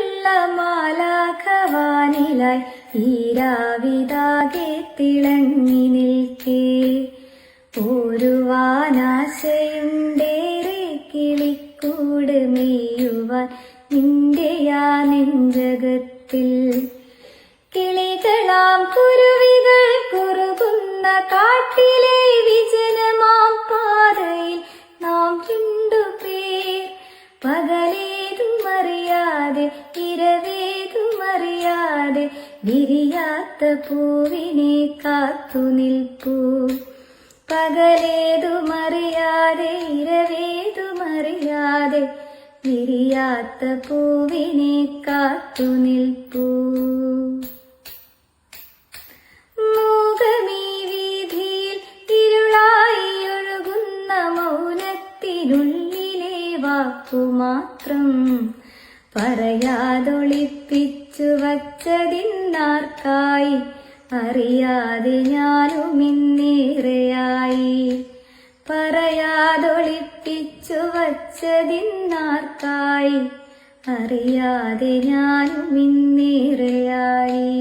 കണ്ണുകളുള്ള മാലാഖവാനിലായി ഈരാവിതാകെ തിളങ്ങി നിൽക്കേ. ഓരുവാനാശയുണ്ടേറെ കിളിക്കൂട് മെയ്യുവാൻ നിന്റെയാ നെഞ്ചകത്തിൽ. കിളികളാം കുരുവികൾ കുറുകുന്ന കാട്ടിലെ വിജനമാം പാതയിൽ നാം രണ്ടുപേർ പകലേതുമറിയാതെ വിരിയാത്ത പൂവിനെ കാത്തു നിൽപ്പൂ. ഇരവേതു ഇരവേതുമറിയാതെ വിരിയാത്ത പൂവിനെ കാത്തു നിൽപ്പൂ. മൂകമീ വീതിയിൽ ഇരുളായി ഒഴുകുന്ന മൗനത്തിനുള്ളിലെ വാക്കുമാത്രം പറയാതൊളിപ്പിച്ചു വച്ചതിന്നാർക്കായി അറിയാതെ ഞാനും ഇന്നേറെയായി. പറയാതൊളിപ്പിച്ചു വച്ചതിന്നാർക്കായി അറിയാതെ ഞാനും ഇന്നേറെയായി.